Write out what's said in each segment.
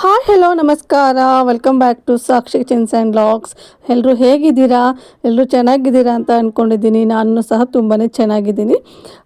Hi hello ನಮಸ್ಕಾರ. Welcome back to Sakshi chins and logs ಎಲ್ಲರೂ ಹೇಗಿದ್ದೀರಾ? ಎಲ್ಲರೂ ಚೆನ್ನಾಗಿದ್ದೀರಾ ಅಂತ ಅಂದ್ಕೊಂಡಿದ್ದೀನಿ ನಾನು ಸಹ ತುಂಬಾ ಚೆನ್ನಾಗಿದ್ದೀನಿ.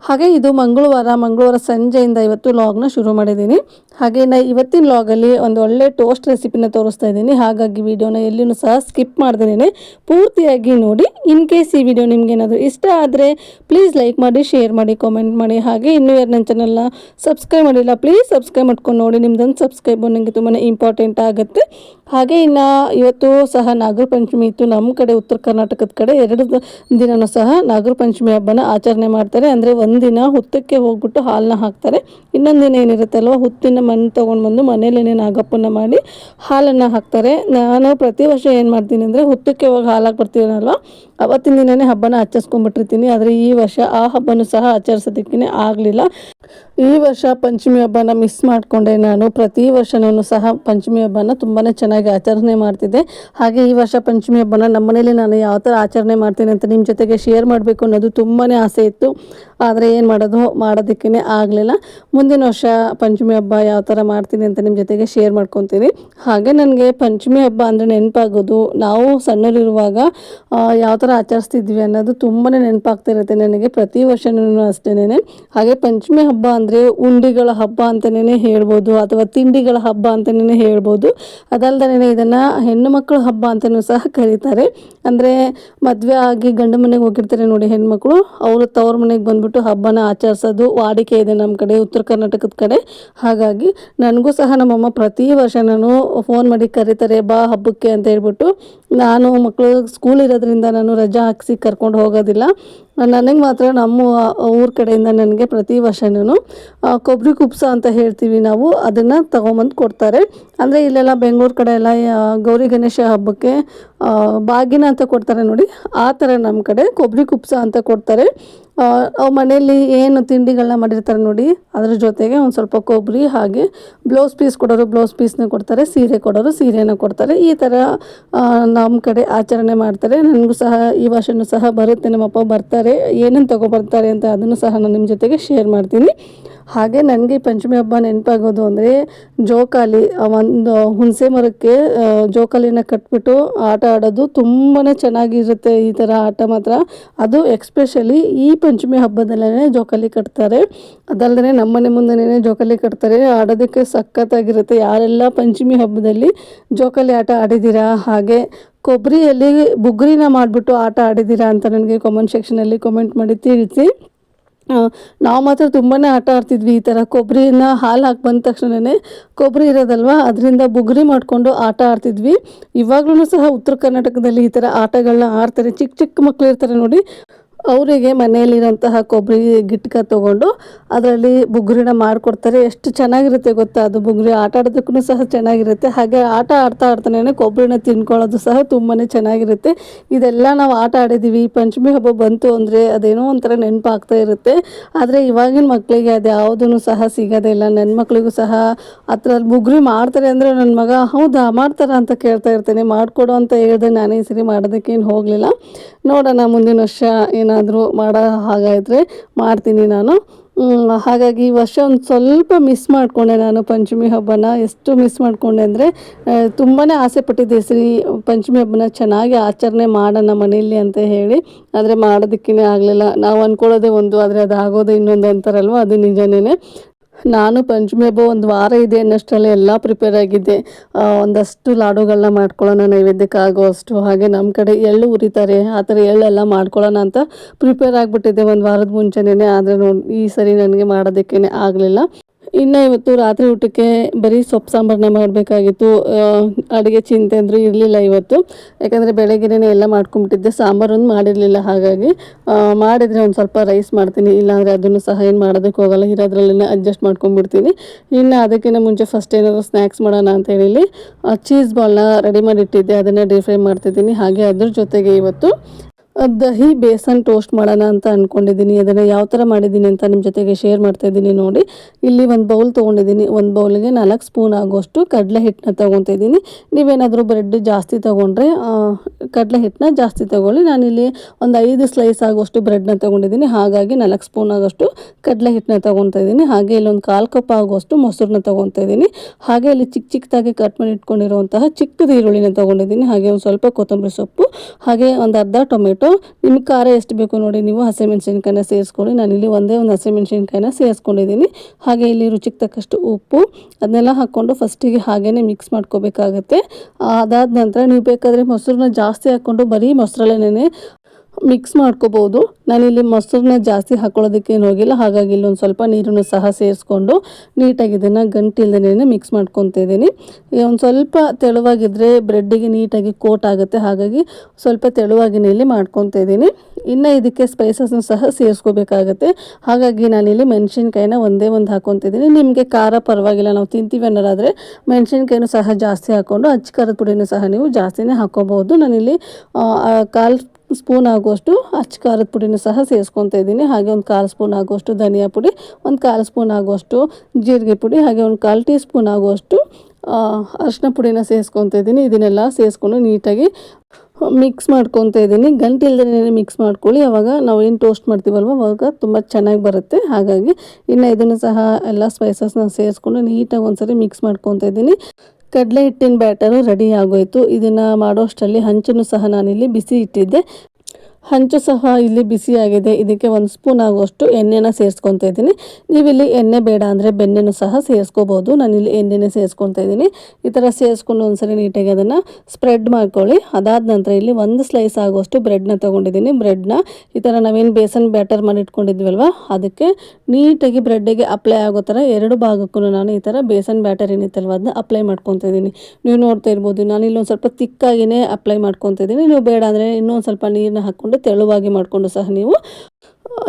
ಹಾಗೆ ಇದು ಮಂಗಳವಾರ ಮಂಗಳವಾರ ಸಂಜೆಯಿಂದ ಇವತ್ತು ಲಾಗ್ನ ಶುರು ಮಾಡಿದ್ದೀನಿ. ಹಾಗೆ ನಾ ಇವತ್ತಿನ ಲಾಗಲ್ಲಿ ಒಂದು ಒಳ್ಳೆ ಟೋಸ್ಟ್ ರೆಸಿಪಿನ ತೋರಿಸ್ತಾ ಇದ್ದೀನಿ. ಹಾಗಾಗಿ ವಿಡಿಯೋನ ಎಲ್ಲೂ ಸಹ ಸ್ಕಿಪ್ ಮಾಡ್ದೇನೆ ಪೂರ್ತಿಯಾಗಿ ನೋಡಿ. ಇನ್ ಕೇಸ್ ಈ ವಿಡಿಯೋ ನಿಮ್ಗೆ ಏನಾದರೂ ಇಷ್ಟ ಆದರೆ ಪ್ಲೀಸ್ ಲೈಕ್ ಮಾಡಿ ಶೇರ್ ಮಾಡಿ ಕಾಮೆಂಟ್ ಮಾಡಿ. ಹಾಗೆ ಇನ್ನೂ ಯಾರು ನನ್ನ ಚಾನಲ್ನ ಸಬ್ಸ್ಕ್ರೈಬ್ ಮಾಡಿಲ್ಲ ಪ್ಲೀಸ್ ಸಬ್ಸ್ಕ್ರೈಬ್ ಮಾಡ್ಕೊಂಡು ನೋಡಿ. ನಿಮ್ದೊಂದು ಸಬ್ಸ್ಕ್ರೈಬ್ ನನಗೆ ತುಂಬಾ ಇಂಪಾರ್ಟೆಂಟ್ ಆಗುತ್ತೆ. ಹಾಗೆ ಇನ್ನು ಇವತ್ತು ಸಹ ನಾಗರ ಪಂಚಮಿ ಇತ್ತು. ನಮ್ಮ ಕಡೆ ಉತ್ತರ ಕರ್ನಾಟಕದ ಕಡೆ ಎರಡು ದಿನ ದಿನನೂ ಸಹ ನಾಗರ ಪಂಚಮಿ ಹಬ್ಬನ ಆಚರಣೆ ಮಾಡ್ತಾರೆ. ಅಂದರೆ ಒಂದಿನ ಹುತ್ತಕ್ಕೆ ಹೋಗ್ಬಿಟ್ಟು ಹಾಲನ್ನ ಹಾಕ್ತಾರೆ. ಇನ್ನೊಂದು ದಿನ ಏನಿರುತ್ತಲ್ವ ಹುತ್ತಿನ ಮಣ್ಣು ತೊಗೊಂಡು ಬಂದು ಮನೇಲೇನೆ ನಾಗಪ್ಪನ ಮಾಡಿ ಹಾಲನ್ನು ಹಾಕ್ತಾರೆ. ನಾನು ಪ್ರತಿ ವರ್ಷ ಏನು ಮಾಡ್ತೀನಿ ಅಂದರೆ ಹುತ್ತಕ್ಕೆ ಹೋಗಿ ಹಾಲಾಗಿ ಬರ್ತೀನಲ್ವ? ಅವತ್ತಿನ ದಿನನೇ ಹಬ್ಬನ ಆಚರಿಸ್ಕೊಂಡ್ಬಿಟ್ಟಿರ್ತೀನಿ. ಆದರೆ ಈ ವರ್ಷ ಆ ಹಬ್ಬನೂ ಸಹ ಆಚರಿಸೋದಕ್ಕೆ ಆಗಲಿಲ್ಲ. ಈ ವರ್ಷ ಪಂಚಮಿ ಹಬ್ಬನ ಮಿಸ್ ಮಾಡಿಕೊಂಡೆ ನಾನು. ಪ್ರತಿ ವರ್ಷನೂ ಸಹ ಪಂಚಮಿ ಹಬ್ಬನ ತುಂಬಾ ಚೆನ್ನಾಗಿ ಆಚರಣೆ ಮಾಡ್ತಿದ್ದೆ. ಹಾಗೆ ಈ ವರ್ಷ ಪಂಚಮಿ ಹಬ್ಬನ ನಮ್ಮ ಮನೇಲಿ ನಾನು ಯಾವ ಥರ ಆಚರಣೆ ಮಾಡ್ತೀನಿ ಅಂತ ನಿಮ್ಮ ಜೊತೆಗೆ ಶೇರ್ ಮಾಡಬೇಕು ಅನ್ನೋದು ತುಂಬಾ ಆಸೆ ಇತ್ತು. ಆದರೆ ಏನು ಮಾಡೋದು? ಮಾಡೋದಕ್ಕೇ ಆಗಲಿಲ್ಲ. ಮುಂದಿನ ವರ್ಷ ಪಂಚಮಿ ಹಬ್ಬ ಯಾವ ಥರ ಮಾಡ್ತೀನಿ ಅಂತ ನಿಮ್ಮ ಜೊತೆಗೆ ಶೇರ್ ಮಾಡ್ಕೊತೀನಿ. ಹಾಗೆ ನನಗೆ ಪಂಚಮಿ ಹಬ್ಬ ಅಂದರೆ ನೆನಪಾಗೋದು. ನಾವು ಸಣ್ಣರಿರುವಾಗ ಯಾವ ಥರ ಆಚರಿಸ್ತಿದ್ವಿ ಅನ್ನೋದು ತುಂಬಾ ನೆನಪಾಗ್ತಿರುತ್ತೆ ನನಗೆ. ಪ್ರತಿ ವರ್ಷನೂ ಅಷ್ಟೇನೆ ಹಾಗೆ ಪಂಚಮಿ ಹಬ್ಬ ಅಂದರೆ ಉಂಡಿಗಳ ಹಬ್ಬ ಅಂತಲೇ ಹೇಳ್ಬೋದು ಅಥವಾ ತಿಂಡಿಗಳ ಹಬ್ಬ ಅಂತಲೇ ಹೇಳ್ಬೋದು. ಅದಲ್ದೇ ಇದನ್ನು ಹೆಣ್ಣು ಮಕ್ಕಳು ಹಬ್ಬ ಅಂತಲೂ ಸಹ ಕರೀತಾರೆ. ಅಂದರೆ ಮದುವೆ ಆಗಿ ಗಂಡು ಮನೆಗೆ ಹೋಗಿರ್ತಾರೆ ನೋಡಿ ಹೆಣ್ಮಕ್ಳು. ಅವರು ತವ್ರ ಮನೆಗೆ ಬಂದ್ಬಿಟ್ಟು ಹಬ್ಬನ ಆಚರಿಸೋದು, ವಾಡಿಕೆ ಇದೆ ನಮ್ಮ ಕಡೆ, ಉತ್ತರ ಕರ್ನಾಟಕದ ಕಡೆ. ಹಾಗಾಗಿ ನನಗೂ ಸಹ ನಮ್ಮಮ್ಮ ಪ್ರತಿ ವರ್ಷ ನಾನು ಫೋನ್ ಮಾಡಿ ಕರೀತಾರೆ, ಬಾ ಹಬ್ಬಕ್ಕೆ ಅಂತ ಹೇಳ್ಬಿಟ್ಟು. ನಾನು ಮಕ್ಕಳು ಸ್ಕೂಲ್ ಇರೋದ್ರಿಂದ ನಾನು ರಜಾ ಹಾಕಿಸಿ ಕರ್ಕೊಂಡು ಹೋಗೋದಿಲ್ಲ. ನನಗೆ ಮಾತ್ರ ನಮ್ಮ ಊರ ಕಡೆಯಿಂದ ನನಗೆ ಪ್ರತಿ ವರ್ಷನೂ ಕೊಬ್ಬರಿ ಕುಪ್ಸ ಅಂತ ಹೇಳ್ತೀವಿ ನಾವು, ಅದನ್ನು ತಗೊಂಬಂದು ಕೊಡ್ತಾರೆ. ಅಂದರೆ ಇಲ್ಲೆಲ್ಲ ಬೆಂಗಳೂರು ಕಡೆ ಎಲ್ಲ ಗೌರಿ ಗಣೇಶ ಹಬ್ಬಕ್ಕೆ ಬಾಗಿನ ಅಂತ ಕೊಡ್ತಾರೆ ನೋಡಿ. ಆ ಥರ ನಮ್ಮ ಕಡೆ ಕೊಬ್ಬರಿ ಕುಪ್ಸ ಅಂತ ಕೊಡ್ತಾರೆ. ಅವ್ರ ಅವ್ ಮನೆಯಲ್ಲಿ ಏನು ತಿಂಡಿಗಳನ್ನ ಮಾಡಿರ್ತಾರೆ ನೋಡಿ. ಅದ್ರ ಜೊತೆಗೆ ಒಂದು ಸ್ವಲ್ಪ ಕೊಬ್ಬರಿ ಹಾಗೆ ಬ್ಲೌಸ್ ಪೀಸ್ ಕೊಡೋರು ಬ್ಲೌಸ್ ಪೀಸ್ನ ಕೊಡ್ತಾರೆ, ಸೀರೆ ಕೊಡೋರು ಸೀರೆನ ಕೊಡ್ತಾರೆ. ಈ ಥರ ನಮ್ಮ ಕಡೆ ಆಚರಣೆ ಮಾಡ್ತಾರೆ. ನನಗೂ ಸಹ ಈ ವರ್ಷನೂ ಸಹ ಬರುತ್ತೆ. ನಮ್ಮಪ್ಪ ಬರ್ತಾರೆ, ಏನೇನು ತೊಗೊಬರ್ತಾರೆ ಅಂತ ಅದನ್ನು ಸಹ ನಾನು ನಿಮ್ಮ ಜೊತೆಗೆ ಶೇರ್ ಮಾಡ್ತೀನಿ. ಹಾಗೆ ನನಗೆ ಪಂಚಮಿ ಹಬ್ಬ ನೆನಪಾಗೋದು ಅಂದರೆ ಜೋಕಾಲಿ ಒಂದು ಹುಣಸೆ ಮರಕ್ಕೆ ಜೋಕಾಲಿನ ಕಟ್ಬಿಟ್ಟು ಆಟ ಆಡೋದು ತುಂಬಾ ಚೆನ್ನಾಗಿರುತ್ತೆ ಈ ಥರ ಆಟ ಮಾತ್ರ. ಅದು ಎಕ್ಸ್ಪೆಷಲಿ ಈ ಪಂಚಮಿ ಹಬ್ಬದಲ್ಲೇ ಜೋಕಾಲಿ ಕಟ್ತಾರೆ. ಅದಲ್ಲದೆ ನಮ್ಮನೆ ಮುಂದೆನೇ ಜೋಕಾಲಿ ಕಟ್ತಾರೆ. ಆಡೋದಕ್ಕೆ ಸಖತ್ತಾಗಿರುತ್ತೆ. ಯಾರೆಲ್ಲ ಪಂಚಮಿ ಹಬ್ಬದಲ್ಲಿ ಜೋಕಾಲಿ ಆಟ ಆಡಿದ್ದೀರಾ? ಹಾಗೆ ಕೊಬ್ಬರಿಯಲ್ಲಿ ಬುಗ್ರಿನ ಮಾಡಿಬಿಟ್ಟು ಆಟ ಆಡಿದ್ದೀರಾ ಅಂತ ನನಗೆ ಕಾಮೆಂಟ್ ಸೆಕ್ಷನಲ್ಲಿ ಕಾಮೆಂಟ್ ಮಾಡಿ ತಿಳಿಸಿ. ನಾವು ಮಾತ್ರ ತುಂಬಾ ಆಟ ಆಡ್ತಿದ್ವಿ ಈ ಥರ ಕೊಬ್ಬರಿನ ಹಾಲು ಹಾಕಿ ಬಂದ ತಕ್ಷಣನೇ ಕೊಬ್ಬರಿ ಇರೋದಲ್ವ? ಅದರಿಂದ ಬುಗುರಿ ಮಾಡಿಕೊಂಡು ಆಟ ಆಡ್ತಿದ್ವಿ. ಇವಾಗಲೂ ಸಹ ಉತ್ತರ ಕರ್ನಾಟಕದಲ್ಲಿ ಈ ಥರ ಆಟಗಳನ್ನ ಆಡ್ತಾರೆ. ಚಿಕ್ಕ ಚಿಕ್ಕ ಮಕ್ಕಳು ಇರ್ತಾರೆ ನೋಡಿ. ಅವರಿಗೆ ಮನೆಯಲ್ಲಿರೋಂತಹ ಕೊಬ್ಬರಿ ಗಿಟ್ಕ ತೊಗೊಂಡು ಅದರಲ್ಲಿ ಬುಗುರಿನ ಮಾಡಿಕೊಡ್ತಾರೆ. ಎಷ್ಟು ಚೆನ್ನಾಗಿರುತ್ತೆ ಗೊತ್ತಾ? ಅದು ಬುಗುರಿ ಆಟ ಆಡೋದಕ್ಕೂ ಸಹ ಚೆನ್ನಾಗಿರುತ್ತೆ. ಹಾಗೆ ಆಟ ಆಡ್ತಾ ಆಡ್ತಾನೆ ಕೊಬ್ಬರಿನ ತಿನ್ಕೊಳ್ಳೋದು ಸಹ ತುಂಬಾ ಚೆನ್ನಾಗಿರುತ್ತೆ. ಇದೆಲ್ಲ ನಾವು ಆಟ ಆಡಿದ್ದೀವಿ. ಪಂಚಮಿ ಹಬ್ಬ ಬಂತು ಅಂದರೆ ಅದೇನೋ ಒಂಥರ ನೆನಪಾಗ್ತಾ ಇರುತ್ತೆ. ಆದರೆ ಇವಾಗಿನ ಮಕ್ಕಳಿಗೆ ಅದು ಯಾವುದೂ ಸಹ ಸಿಗೋದೇ ಇಲ್ಲ. ನನ್ನ ಮಕ್ಕಳಿಗೂ ಸಹ ಅದ್ರಲ್ಲಿ ಬುಗುರಿ ಮಾಡ್ತಾರೆ ಅಂದರೆ ನನ್ನ ಮಗ, ಹೌದಾ? ಮಾಡ್ತಾರ? ಅಂತ ಕೇಳ್ತಾ ಇರ್ತೇನೆ. ಮಾಡಿಕೊಡು ಅಂತ ಹೇಳಿದೆ ನಾನೇ ಸರಿ ಮಾಡೋದಕ್ಕೇನು ಹೋಗಲಿಲ್ಲ. ನೋಡೋಣ ಮುಂದಿನ ವರ್ಷ ಏನಾದರೂ ಮಾಡೋ ಹಾಗಾದರೆ ಮಾಡ್ತೀನಿ ನಾನು. ಹಾಗಾಗಿ ಈ ವರ್ಷ ಒಂದು ಸ್ವಲ್ಪ ಮಿಸ್ ಮಾಡಿಕೊಂಡೆ ನಾನು ಪಂಚಮಿ ಹಬ್ಬನ. ಎಷ್ಟು ಮಿಸ್ ಮಾಡಿಕೊಂಡೆ ಅಂದರೆ ತುಂಬಾ ಆಸೆ ಪಟ್ಟಿದ್ದೆ ಸರಿ ಪಂಚಮಿ ಹಬ್ಬನ ಚೆನ್ನಾಗಿ ಆಚರಣೆ ಮಾಡೋಣ ಮನೆಯಲ್ಲಿ ಅಂತ ಹೇಳಿ. ಆದರೆ ಮಾಡೋದಕ್ಕೇ ಆಗಲಿಲ್ಲ. ನಾವು ಅಂದ್ಕೊಳ್ಳೋದೇ ಒಂದು, ಆದರೆ ಅದು ಆಗೋದೇ ಇನ್ನೊಂದು ಅಂತಾರಲ್ವ? ಅದು ನಿಜನೇ ನಾನು ಪಂಚಮಿ ಹಬ್ಬ ಒಂದು ವಾರ ಇದೆ ಅನ್ನೋಷ್ಟರಲ್ಲಿ ಎಲ್ಲ ಪ್ರಿಪೇರ್ ಆಗಿದ್ದೆ. ಒಂದಷ್ಟು ಲಾಡುಗಳನ್ನ ಮಾಡ್ಕೊಳ್ಳೋಣ ನೈವೇದ್ಯಕ್ಕೆ ಆಗೋಷ್ಟು ಹಾಗೆ ನಮ್ಮ ಕಡೆ ಎಳ್ಳು ಉರಿತಾರೆ. ಆ ಥರ ಎಳ್ಳೆಲ್ಲ ಮಾಡ್ಕೊಳ್ಳೋಣ ಅಂತ ಪ್ರಿಪೇರ್ ಆಗಿಬಿಟ್ಟಿದ್ದೆ ಒಂದು ವಾರದ ಮುಂಚೆನೇ ಆದರೆ ಈ ಸರಿ ನನಗೆ ಮಾಡೋದಕ್ಕೇನೆ ಆಗಲಿಲ್ಲ. ಇನ್ನು ಇವತ್ತು ರಾತ್ರಿ ಊಟಕ್ಕೆ ಬರೀ ಸೊಪ್ಪು ಸಾಂಬಾರನ್ನ ಮಾಡಬೇಕಾಗಿತ್ತು. ಅಡುಗೆ ಚಿಂತೆ ಅಂದರೂ ಇರಲಿಲ್ಲ ಇವತ್ತು. ಯಾಕಂದರೆ ಬೆಳಗ್ಗೆನೇ ಎಲ್ಲ ಮಾಡ್ಕೊಂಬಿಟ್ಟಿದ್ದೆ. ಸಾಂಬಾರೊಂದು ಮಾಡಿರಲಿಲ್ಲ ಹಾಗಾಗಿ. ಮಾಡಿದರೆ ಒಂದು ಸ್ವಲ್ಪ ರೈಸ್ ಮಾಡ್ತೀನಿ. ಇಲ್ಲಾಂದರೆ ಅದನ್ನು ಸಹ ಏನು ಮಾಡೋದಕ್ಕೆ ಹೋಗಲ್ಲ. ಇರೋದ್ರಲ್ಲೇ ಅಡ್ಜಸ್ಟ್ ಮಾಡ್ಕೊಂಡ್ಬಿಡ್ತೀನಿ. ಇನ್ನು ಅದಕ್ಕಿಂತ ಮುಂಚೆ ಫಸ್ಟ್ ಏನಾದರೂ ಸ್ನ್ಯಾಕ್ಸ್ ಮಾಡೋಣ ಅಂತ ಹೇಳಿ ಚೀಸ್ ಬಾಲ್ನ ರೆಡಿ ಮಾಡಿಟ್ಟಿದ್ದೆ. ಅದನ್ನು ಡೀಪ್ ಫ್ರೈ ಮಾಡ್ತಿದ್ದೀನಿ. ಹಾಗೆ ಅದ್ರ ಜೊತೆಗೆ ಇವತ್ತು ದಹಿ ಬೇಸನ್ ಟೋಸ್ಟ್ ಮಾಡೋಣ ಅಂತ ಅಂದ್ಕೊಂಡಿದ್ದೀನಿ ಅದನ್ನು ಯಾವ ಥರ ಮಾಡಿದ್ದೀನಿ ಅಂತ ನಿಮ್ಮ ಜೊತೆಗೆ ಶೇರ್ ಮಾಡ್ತಾ ಇದ್ದೀನಿ ನೋಡಿ. ಇಲ್ಲಿ ಒಂದು ಬೌಲ್ ತೊಗೊಂಡಿದ್ದೀನಿ. ಒಂದು ಬೌಲ್ಗೆ ನಾಲ್ಕು ಸ್ಪೂನ್ ಆಗೋಷ್ಟು ಕಡಲೆ ಹಿಟ್ಟನ್ನ ತೊಗೊತಿದ್ದೀನಿ ನೀವೇನಾದರೂ ಬ್ರೆಡ್ ಜಾಸ್ತಿ ತೊಗೊಂಡ್ರೆ ಕಡಲೆ ಹಿಟ್ಟನ್ನ ಜಾಸ್ತಿ ತೊಗೊಳ್ಳಿ. ನಾನಿಲ್ಲಿ ಒಂದು ಐದು ಸ್ಲೈಸ್ ಆಗೋಷ್ಟು ಬ್ರೆಡ್ನ ತೊಗೊಂಡಿದ್ದೀನಿ. ಹಾಗಾಗಿ ನಾಲ್ಕು ಸ್ಪೂನ್ ಆಗೋಷ್ಟು ಕಡಲೆ ಹಿಟ್ಟನ್ನ ತೊಗೊತಾ ಇದ್ದೀನಿ. ಹಾಗೆ ಇಲ್ಲಿ ಒಂದು ಕಾಲು ಕಪ್ ಆಗೋಷ್ಟು ಮೊಸರನ್ನ ತೊಗೊತಾ ಇದ್ದೀನಿ. ಹಾಗೆ ಇಲ್ಲಿ ಚಿಕ್ಕ ಚಿಕ್ಕದಾಗಿ ಕಟ್ ಮಾಡಿ ಇಟ್ಕೊಂಡಿರುವಂತಹ ಚಿಕ್ಕದ ಈರುಳ್ಳಿನ ತೊಗೊಂಡಿದ್ದೀನಿ. ಹಾಗೆ ಒಂದು ಸ್ವಲ್ಪ ಕೊತ್ತಂಬರಿ ಸೊಪ್ಪು, ಹಾಗೆ ಒಂದು ಅರ್ಧ ಟೊಮೆಟೊ ನಿಮಗೆ ಖಾರ ಎಷ್ಟು ಬೇಕು ನೋಡಿ ನೀವು ಹಸಿಮೆಣಸಿನ್ಕಾಯಿನ ಸೇರಿಸ್ಕೊಳ್ಳಿ. ಇಲ್ಲಿ ಒಂದೇ ಒಂದು ಹಸಿಮೆಣಸಿನ್ಕಾಯಿನ ಸೇರಿಸ್ಕೊಂಡಿದ್ದೀನಿ. ಹಾಗೆ ಇಲ್ಲಿ ರುಚಿಗೆ ತಕ್ಕಷ್ಟು ಉಪ್ಪು, ಅದನ್ನೆಲ್ಲ ಹಾಕ್ಕೊಂಡು ಫಸ್ಟಿಗೆ ಹಾಗೇ ಮಿಕ್ಸ್ ಮಾಡ್ಕೋಬೇಕಾಗತ್ತೆ. ಅದಾದ ನಂತರ ನೀವು ಬೇಕಾದರೆ ಮೊಸರನ್ನ ಜಾಸ್ತಿ ಹಾಕ್ಕೊಂಡು ಬರೀ ಮೊಸರಲ್ಲೇನೆ ಮಿಕ್ಸ್ ಮಾಡ್ಕೋಬೋದು. ನಾನಿಲ್ಲಿ ಮೊಸರನ್ನ ಜಾಸ್ತಿ ಹಾಕೊಳ್ಳೋದಕ್ಕೆ ಏನು ಹೋಗಿಲ್ಲ. ಹಾಗಾಗಿ ಇಲ್ಲಿ ಒಂದು ಸ್ವಲ್ಪ ನೀರನ್ನು ಸಹ ಸೇರಿಸ್ಕೊಂಡು ನೀಟಾಗಿ ಇದನ್ನು ಗಂಟಿಲ್ದೇನೆ ಮಿಕ್ಸ್ ಮಾಡ್ಕೊತ ಇದ್ದೀನಿ. ಒಂದು ಸ್ವಲ್ಪ ತೆಳುವಾಗಿದ್ದರೆ ಬ್ರೆಡ್ಡಿಗೆ ನೀಟಾಗಿ ಕೋಟ್ ಆಗುತ್ತೆ. ಹಾಗಾಗಿ ಸ್ವಲ್ಪ ತೆಳುವಾಗಿನೇ ಇಲ್ಲಿ ಮಾಡ್ಕೊತಾ ಇದ್ದೀನಿ. ಇನ್ನು ಇದಕ್ಕೆ ಸ್ಪೈಸಸ್ನ ಸಹ ಸೇರಿಸ್ಕೋಬೇಕಾಗತ್ತೆ. ಹಾಗಾಗಿ ನಾನಿಲ್ಲಿ ಮೆಣಸಿನ್ಕಾಯಿನ ಒಂದೇ ಒಂದು ಹಾಕೊತಿದ್ದೀನಿ ನಿಮಗೆ ಖಾರ ಪರವಾಗಿಲ್ಲ. ನಾವು ತಿಂತೀವಿ ಅನ್ನೋದಾದರೆ ಮೆಣಸಿನ್ಕಾಯಿನೂ ಸಹ ಜಾಸ್ತಿ ಹಾಕ್ಕೊಂಡು ಅಚ್ಚ ಖಾರದ ಪುಡಿನೂ ಸಹ ನೀವು ಜಾಸ್ತಿನೇ ಹಾಕೋಬಹುದು. ನಾನಿಲ್ಲಿ ಕಾಲು ಸ್ಪೂನ್ ಆಗುವಷ್ಟು ಅಚ್ಚ ಖಾರದ ಪುಡಿನೂ ಸಹ ಸೇರಿಸ್ಕೊತಾ ಇದ್ದೀನಿ. ಹಾಗೆ ಒಂದು ಕಾಲು ಸ್ಪೂನ್ ಆಗುವಷ್ಟು ಧನಿಯಾ ಪುಡಿ, ಒಂದು ಕಾಲು ಸ್ಪೂನ್ ಆಗುವಷ್ಟು ಜೀರಿಗೆ ಪುಡಿ, ಹಾಗೆ ಒಂದು ಕಾಲು ಟೀ ಸ್ಪೂನ್ ಆಗುವಷ್ಟು ಅರಿಶಿನ ಪುಡಿನ ಸೇರಿಸ್ಕೊತಾ ಇದ್ದೀನಿ. ಇದನ್ನೆಲ್ಲ ಸೇರಿಸ್ಕೊಂಡು ನೀಟಾಗಿ ಮಿಕ್ಸ್ ಮಾಡ್ಕೊತಾ ಇದ್ದೀನಿ. ಗಂಟಿಲ್ದೇ ಮಿಕ್ಸ್ ಮಾಡ್ಕೊಳ್ಳಿ. ಅವಾಗ ನಾವು ಏನು ಟೋಸ್ಟ್ ಮಾಡ್ತೀವಲ್ವ, ಅವಾಗ ತುಂಬ ಚೆನ್ನಾಗಿ ಬರುತ್ತೆ. ಹಾಗಾಗಿ ಇನ್ನು ಇದನ್ನು ಸಹ ಎಲ್ಲ ಸ್ಪೈಸಸ್ನ ಸೇರಿಸ್ಕೊಂಡು ನೀಟಾಗಿ ಒಂದ್ಸರಿ ಮಿಕ್ಸ್ ಮಾಡ್ಕೊತಾ ಇದ್ದೀನಿ. ಕಡಲೆ ಹಿಟ್ಟಿನ ಬ್ಯಾಟರು ರೆಡಿ ಆಗೋಯಿತು. ಇದನ್ನು ಮಾಡೋಷ್ಟರಲ್ಲಿ ಹಂಚನ್ನು ಸಹ ನಾನಿಲ್ಲಿ ಬಿಸಿ ಇಟ್ಟಿದ್ದೆ. ಹಂಚು ಸಹ ಇಲ್ಲಿ ಬಿಸಿಯಾಗಿದೆ ಇದಕ್ಕೆ ಒಂದು ಸ್ಪೂನ್ ಆಗುವಷ್ಟು ಎಣ್ಣೆನ ಸೇರಿಸ್ಕೊತಾ ಇದ್ದೀನಿ. ನೀವಿಲ್ಲಿ ಎಣ್ಣೆ ಬೇಡ ಅಂದರೆ ಬೆಣ್ಣೆನೂ ಸಹ ಸೇರಿಸ್ಕೋಬೋದು. ನಾನಿಲ್ಲಿ ಎಣ್ಣೆನೇ ಸೇರಿಸ್ಕೊತಾ ಇದ್ದೀನಿ. ಈ ಥರ ಸೇರಿಸ್ಕೊಂಡು ಒಂದ್ಸರಿ ನೀಟಾಗಿ ಅದನ್ನು ಸ್ಪ್ರೆಡ್ ಮಾಡ್ಕೊಳ್ಳಿ. ಅದಾದ ನಂತರ ಇಲ್ಲಿ ಒಂದು ಸ್ಲೈಸ್ ಆಗುವಷ್ಟು ಬ್ರೆಡ್ನ ತೊಗೊಂಡಿದ್ದೀನಿ. ಬ್ರೆಡ್ನ ಈ ಥರ ನಾವೇನು ಬೇಸನ್ ಬ್ಯಾಟರ್ ಮಾಡಿ ಇಟ್ಕೊಂಡಿದ್ವಲ್ವ ಅದಕ್ಕೆ ನೀಟಾಗಿ ಬ್ರೆಡ್ಡಿಗೆ ಅಪ್ಲೈ ಆಗೋ ಥರ ಎರಡು ಭಾಗಕ್ಕೂ ನಾನು ಈ ಥರ ಬೇಸನ್ ಬ್ಯಾಟರ್ ಏನಿತ್ತಲ್ವ ಅದನ್ನ ಅಪ್ಲೈ ಮಾಡ್ಕೊತಾ ಇದ್ದೀನಿ. ನೀವು ನೋಡ್ತಾ ಇರ್ಬೋದು ನಾನು ಇಲ್ಲೊಂದು ಸ್ವಲ್ಪ ತಿಕ್ಕಾಗಿಯೇ ಅಪ್ಲೈ ಮಾಡ್ಕೊತಾ ಇದ್ದೀನಿ. ನೀವು ಬೇಡ ಅಂದರೆ ಇನ್ನೊಂದು ಸ್ವಲ್ಪ ನೀರನ್ನ ಹಾಕ್ಕೊಂಡು ತೆಳುವಾಗಿ ಮಾಡಿಕೊಂಡು ಸಹ ನೀವು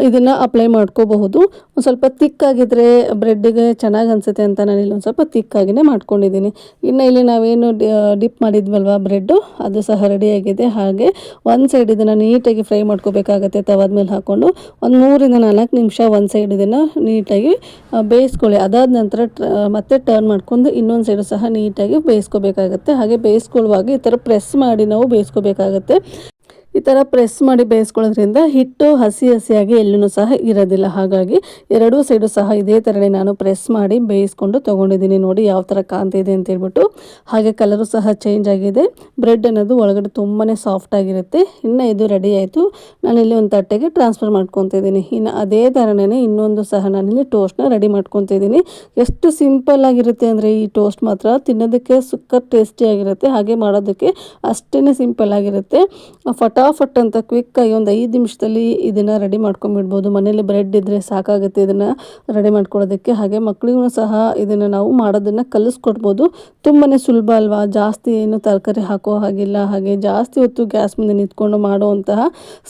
ಇದನ್ನು ಅಪ್ಲೈ ಮಾಡ್ಕೋಬಹುದು. ಒಂದು ಸ್ವಲ್ಪ ತಿಕ್ಕಾಗಿದ್ದರೆ ಬ್ರೆಡ್ಡಿಗೆ ಚೆನ್ನಾಗಿ ಅನಿಸುತ್ತೆ ಅಂತ ನಾನು ಇಲ್ಲಿ ಒಂದು ಸ್ವಲ್ಪ ತಿಕ್ಕಾಗಿಯೇ ಮಾಡ್ಕೊಂಡಿದ್ದೀನಿ. ಇನ್ನು ಇಲ್ಲಿ ನಾವೇನು ಡಿಪ್ ಮಾಡಿದ್ವಲ್ವ ಬ್ರೆಡ್ಡು ಅದು ಸಹ ರೆಡಿಯಾಗಿದೆ ಹಾಗೆ ಒಂದು ಸೈಡ್ ಇದನ್ನು ನೀಟಾಗಿ ಫ್ರೈ ಮಾಡ್ಕೋಬೇಕಾಗತ್ತೆ ತವಾದ ಮೇಲೆ ಹಾಕ್ಕೊಂಡು ಒಂದು ಮೂರಿಂದ ನಾಲ್ಕು ನಿಮಿಷ ಒಂದು ಸೈಡ್ ಇದನ್ನು ನೀಟಾಗಿ ಬೇಯಿಸ್ಕೊಳ್ಳಿ. ಅದಾದ ನಂತರ ಮತ್ತೆ ಟರ್ನ್ ಮಾಡ್ಕೊಂಡು ಇನ್ನೊಂದು ಸೈಡು ಸಹ ನೀಟಾಗಿ ಬೇಯಿಸ್ಕೋಬೇಕಾಗತ್ತೆ. ಹಾಗೆ ಬೇಯಿಸ್ಕೊಳ್ಳುವಾಗ ಈ ಥರ ಪ್ರೆಸ್ ಮಾಡಿ ನಾವು ಬೇಯಿಸ್ಕೋಬೇಕಾಗತ್ತೆ. ಈ ಥರ ಪ್ರೆಸ್ ಮಾಡಿ ಬೇಯಿಸ್ಕೊಳ್ಳೋದ್ರಿಂದ ಹಿಟ್ಟು ಹಸಿ ಹಸಿಯಾಗಿ ಎಲ್ಲೂ ಸಹ ಇರೋದಿಲ್ಲ. ಹಾಗಾಗಿ ಎರಡೂ ಸೈಡು ಸಹ ಇದೇ ಥರನೇ ನಾನು ಪ್ರೆಸ್ ಮಾಡಿ ಬೇಯಿಸ್ಕೊಂಡು ತೊಗೊಂಡಿದ್ದೀನಿ. ನೋಡಿ ಯಾವ ಥರ ಕಾಣ್ತಿದೆ ಅಂತ ಹೇಳ್ಬಿಟ್ಟು. ಹಾಗೆ ಕಲರು ಸಹ ಚೇಂಜ್ ಆಗಿದೆ. ಬ್ರೆಡ್ ಅನ್ನೋದು ಒಳಗಡೆ ತುಂಬಾ ಸಾಫ್ಟ್ ಆಗಿರುತ್ತೆ. ಇನ್ನು ಇದು ರೆಡಿ ಆಯಿತು. ನಾನಿಲ್ಲಿ ಒಂದು ತಟ್ಟೆಗೆ ಟ್ರಾನ್ಸ್ಫರ್ ಮಾಡ್ಕೊತಿದ್ದೀನಿ ಇನ್ನು ಅದೇ ಥರನೇ ಇನ್ನೊಂದು ಸಹ ನಾನಿಲ್ಲಿ ಟೋಸ್ಟ್ನ ರೆಡಿ ಮಾಡ್ಕೊತಿದ್ದೀನಿ ಎಷ್ಟು ಸಿಂಪಲ್ ಆಗಿರುತ್ತೆ ಅಂದರೆ ಈ ಟೋಸ್ಟ್ ಮಾತ್ರ ತಿನ್ನೋದಕ್ಕೆ ಸುಕ್ಕ ಟೇಸ್ಟಿಯಾಗಿರುತ್ತೆ ಹಾಗೆ ಮಾಡೋದಕ್ಕೆ ಅಷ್ಟೇ ಸಿಂಪಲ್ ಆಗಿರುತ್ತೆ. ಫಟಾ ಫಟಾಫಟ್ ಅಂತ ಕ್ವಿಕ್ಕಾಗಿ ಒಂದು ಐದು ನಿಮಿಷದಲ್ಲಿ ಇದನ್ನು ರೆಡಿ ಮಾಡ್ಕೊಂಬಿಡ್ಬೋದು. ಮನೇಲಿ ಬ್ರೆಡ್ ಇದ್ದರೆ ಸಾಕಾಗುತ್ತೆ ಇದನ್ನು ರೆಡಿ ಮಾಡ್ಕೊಳ್ಳೋದಕ್ಕೆ. ಹಾಗೆ ಮಕ್ಕಳಿಗೂ ಸಹ ಇದನ್ನು ನಾವು ಮಾಡೋದನ್ನು ಕಲಿಸ್ಕೊಡ್ಬೋದು. ತುಂಬಾ ಸುಲಭ ಅಲ್ವಾ? ಜಾಸ್ತಿ ಏನು ತರಕಾರಿ ಹಾಕೋ ಹಾಗಿಲ್ಲ. ಹಾಗೆ ಜಾಸ್ತಿ ಹೊತ್ತು ಗ್ಯಾಸ್ ಮುಂದೆ ನಿಂತ್ಕೊಂಡು ಮಾಡುವಂತಹ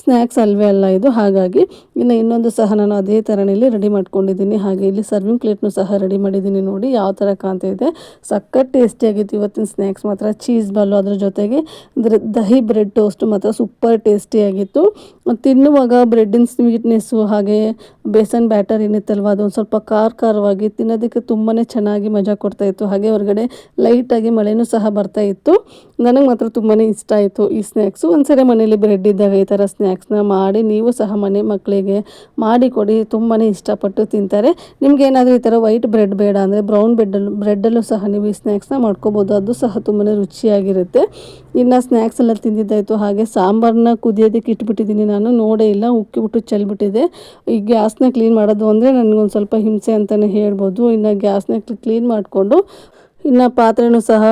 ಸ್ನ್ಯಾಕ್ಸ್ ಅಲ್ವೇ ಅಲ್ಲ ಇದು. ಹಾಗಾಗಿ ಇನ್ನು ಇನ್ನೊಂದು ಸಹ ನಾನು ಅದೇ ಥರನೇ ರೆಡಿ ಮಾಡ್ಕೊಂಡಿದ್ದೀನಿ. ಹಾಗೆ ಇಲ್ಲಿ ಸರ್ವಿಂಗ್ ಪ್ಲೇಟ್ನು ಸಹ ರೆಡಿ ಮಾಡಿದ್ದೀನಿ ನೋಡಿ. ಯಾವ ಥರ ಕಾಣ್ತಾ ಇದೆ. ಸಖತ್ ಟೇಸ್ಟಿಯಾಗಿತ್ತು ಇವತ್ತಿನ ಸ್ನ್ಯಾಕ್ಸ್ ಮಾತ್ರ. ಚೀಸ್ ಬಾಲು ಅದ್ರ ಜೊತೆಗೆ ದಹಿ ಬ್ರೆಡ್ ಟೋಸ್ಟ್ ಮಾತ್ರ ಸೂಪರ್ ಸೂಪರ್ ಟೇಸ್ಟಿಯಾಗಿತ್ತು ತಿನ್ನುವಾಗ ಬ್ರೆಡ್ಡಿನ ಸ್ವೀಟ್ನೆಸ್ಸು ಹಾಗೆ ಬೇಸನ್ ಬ್ಯಾಟರ್ ಏನಿತ್ತಲ್ವ, ಅದೊಂದು ಸ್ವಲ್ಪ ಖಾರ ಖಾರವಾಗಿ ತಿನ್ನೋದಕ್ಕೆ ತುಂಬಾ ಚೆನ್ನಾಗಿ ಮಜಾ ಕೊಡ್ತಾಯಿತ್ತು ಹಾಗೆ ಹೊರಗಡೆ ಲೈಟಾಗಿ ಮಳೆನೂ ಸಹ ಬರ್ತಾ ಇತ್ತು. ನನಗೆ ಮಾತ್ರ ತುಂಬಾ ಇಷ್ಟ ಆಯಿತು ಈ ಸ್ನ್ಯಾಕ್ಸು ಒಂದ್ಸರಿ ಮನೇಲಿ ಬ್ರೆಡ್ ಇದ್ದಾಗ ಈ ಥರ ಸ್ನ್ಯಾಕ್ಸ್ನ ಮಾಡಿ ನೀವು ಸಹ ಮನೆ ಮಕ್ಕಳಿಗೆ ಮಾಡಿಕೊಡಿ ತುಂಬಾ ಇಷ್ಟಪಟ್ಟು ತಿಂತಾರೆ. ನಿಮ್ಗೆ ಏನಾದರೂ ಈ ಥರ ವೈಟ್ ಬ್ರೆಡ್ ಬೇಡ ಅಂದರೆ ಬ್ರೌನ್ ಬ್ರೆಡ್ಡಲ್ಲೂ ಬ್ರೆಡ್ಡಲ್ಲೂ ಸಹ ನೀವು ಈ ಸ್ನ್ಯಾಕ್ಸ್ನ ಮಾಡ್ಕೋಬೋದು. ಅದು ಸಹ ತುಂಬಾ ರುಚಿಯಾಗಿರುತ್ತೆ. ಇನ್ನು ಸ್ನ್ಯಾಕ್ಸ್ ಎಲ್ಲ ತಿಂದಿದ್ದಾಯಿತು. ಹಾಗೆ ಸಾಂಬಾರನ್ನ ಕುದಿಯೋದಕ್ಕೆ ಇಟ್ಬಿಟ್ಟಿದ್ದೀನಿ ನಾನು. ನೋಡೇ ಇಲ್ಲ ಉಕ್ಕಿಬಿಟ್ಟು ಚೆಲ್ಬಿಟ್ಟಿದೆ. ಈ ಗ್ಯಾಸ್ನ ಕ್ಲೀನ್ ಮಾಡೋದು ಅಂದರೆ ನನಗೊಂದು ಸ್ವಲ್ಪ ಹಿಂಸೆ ಅಂತಲೇ ಹೇಳ್ಬೋದು. ಇನ್ನು ಗ್ಯಾಸ್ನ ಕ್ಲೀನ್ ಮಾಡಿಕೊಂಡು ಇನ್ನು ಪಾತ್ರೆನೂ ಸಹ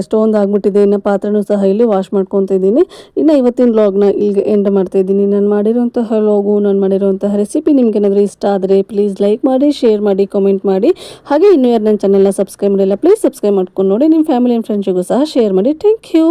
ಎಷ್ಟೊಂದು ಆಗ್ಬಿಟ್ಟಿದೆ. ಇನ್ನು ಪಾತ್ರೆನೂ ಸಹ ಇಲ್ಲಿ ವಾಶ್ ಮಾಡ್ಕೊತ ಇದ್ದೀನಿ. ಇನ್ನು ಇವತ್ತಿನ ಲಾಗ್ನ ಇಲ್ಲಿಗೆ ಎಂಡ್ ಮಾಡ್ತಾ ಇದ್ದೀನಿ. ನಾನು ಮಾಡಿರೋಂತಹ ಲಾಗು ನಾನು ಮಾಡಿರೋಂತಹ ರೆಸಿಪಿ ನಿಮ್ಗೆ ಏನಾದರೂ ಇಷ್ಟ ಆದರೆ ಪ್ಲೀಸ್ ಲೈಕ್ ಮಾಡಿ ಶೇರ್ ಮಾಡಿ ಕಮೆಂಟ್ ಮಾಡಿ. ಹಾಗೆ ಇನ್ನೂ ಯಾರು ನನ್ನ ಚಾನಲ್ನ ಸಬ್ಸ್ಕ್ರೈಬ್ ಮಾಡಿಲ್ಲ ಪ್ಲೀಸ್ ಸಬ್ಸ್ಕ್ರೈಬ್ ಮಾಡ್ಕೊಂಡು ನೋಡಿ. ನಿಮ್ಮ ಫ್ಯಾಮಿಲಿ ಆ್ಯಂಡ್ ಫ್ರೆಂಡ್ಸಿಗೂ ಸಹ ಶೇರ್ ಮಾಡಿ. Thank you